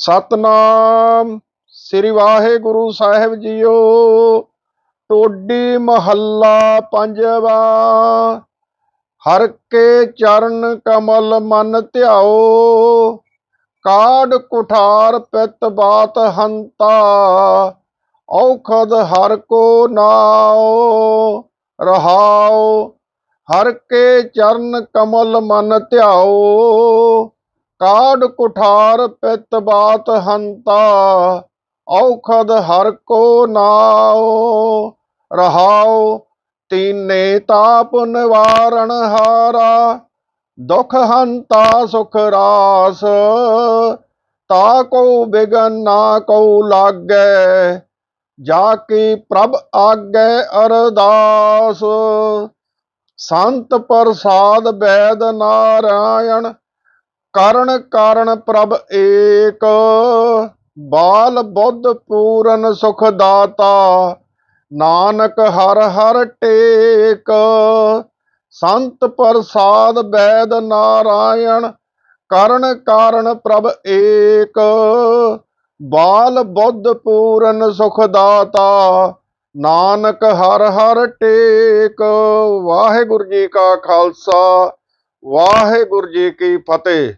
ਸਤਨਾਮ, ਸ੍ਰੀ ਵਾਹਿਗੁਰੂ ਸਾਹਿਬ ਜੀਓ। ਟੋਡੀ ਮਹੱਲਾ ਪੰਜਵਾ। ਹਰ ਕੇ ਚਰਨ ਕਮਲ ਮਨ ਧਿਆਓ। ਕਾੜ ਕੁਠਾਰ ਪਿਤ ਬਾਤ ਹੰਤਾ। ਔਖਦ ਹਰ ਕੋ ਨਾਓ ਰਹਾਓ ਹਰ ਕੇ ਚਰਨ ਕਮਲ ਮਨ ਧਿਆਓ। ਕਾੜ ਕੁਠਾਰ ਪਿਤ ਬਾਤ ਹੰਤਾ, ਔਖਦ ਹਰ ਕੋ ਨਾਉ, ਰਹਾਉ ਤੀਨੇ ਤਾਪ ਨਿਵਾਰਣ ਹਾਰਾ, ਦੁਖ ਹੰਤਾ ਸੁਖ ਰਾਸ, ਤਾ ਕੋ ਬਿਗਨ ਨਾ ਕੋ ਲਾਗੈ, ਜਾ ਕੀ ਪ੍ਰਭ ਆਗੈ ਅਰਦਾਸ। ਸੰਤ ਪ੍ਰਸਾਦ ਬੈਦ ਨਾਰਾਇਣ ਕਰਨ ਕਾਰਣ ਪ੍ਰਭ ਏਕ, ਬਾਲ ਬੁੱਧ ਪੂਰਨ ਸੁਖ ਦਾਤਾ ਨਾਨਕ ਹਰ ਹਰ ਟੇਕ। ਸੰਤ ਪ੍ਰਸਾਦ ਬੈਦ ਨਾਰਾਇਣ, ਕਰਨ ਕਾਰਣ ਪ੍ਰਭ ਏਕ, ਬਾਲ ਬੁੱਧ ਪੂਰਨ ਸੁਖ ਦਾਤਾ ਨਾਨਕ ਹਰ ਹਰ ਟੇਕ। ਵਾਹਿਗੁਰੂ ਜੀ ਕਾ ਖਾਲਸਾ। ਵਾਹਿਗੁਰੂ ਜੀ ਕੀ ਫਤਿਹ।